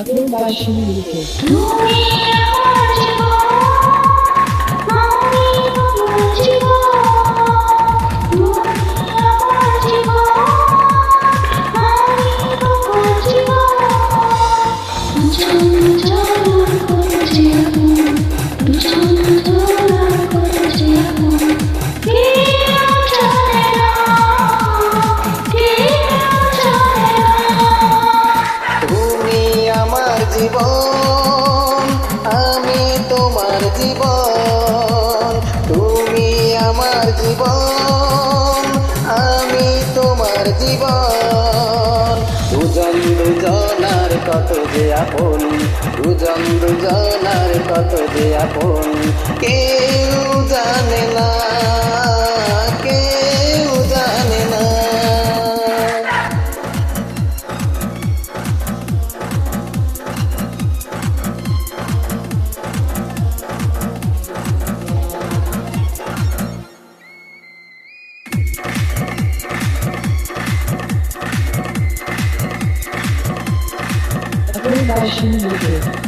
Approve by Shin Limited. জীবন, আমি তোমার জীবন। দুজন দুজনার কত যে আপন, দুজন দুজনার কত যে আপন, কেউ জানে না কেউ 在心里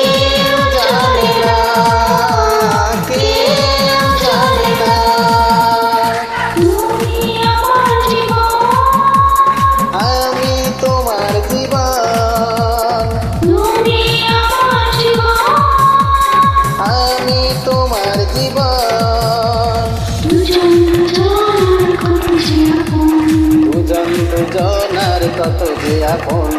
দুজন দুজনার কত যে আপন।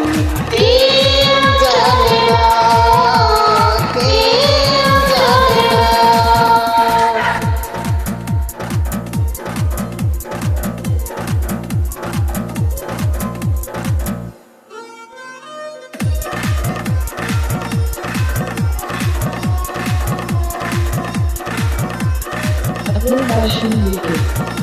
Universal you.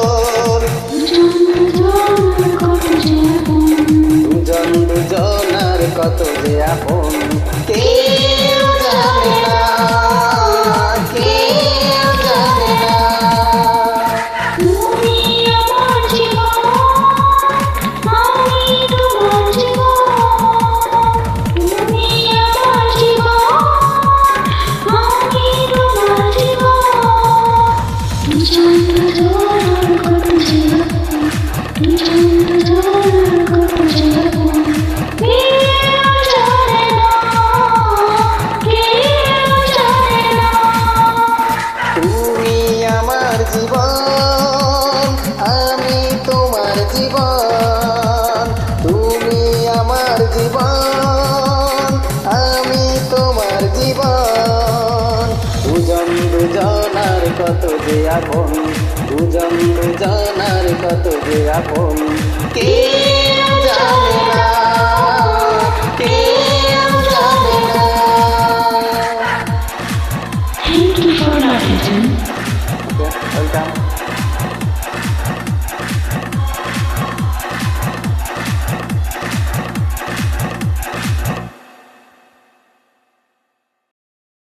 জীবন আমি তোমার জীবন। দুজন দুজনার কত যে আপন দুজন দুজনার কত যে আপন। কে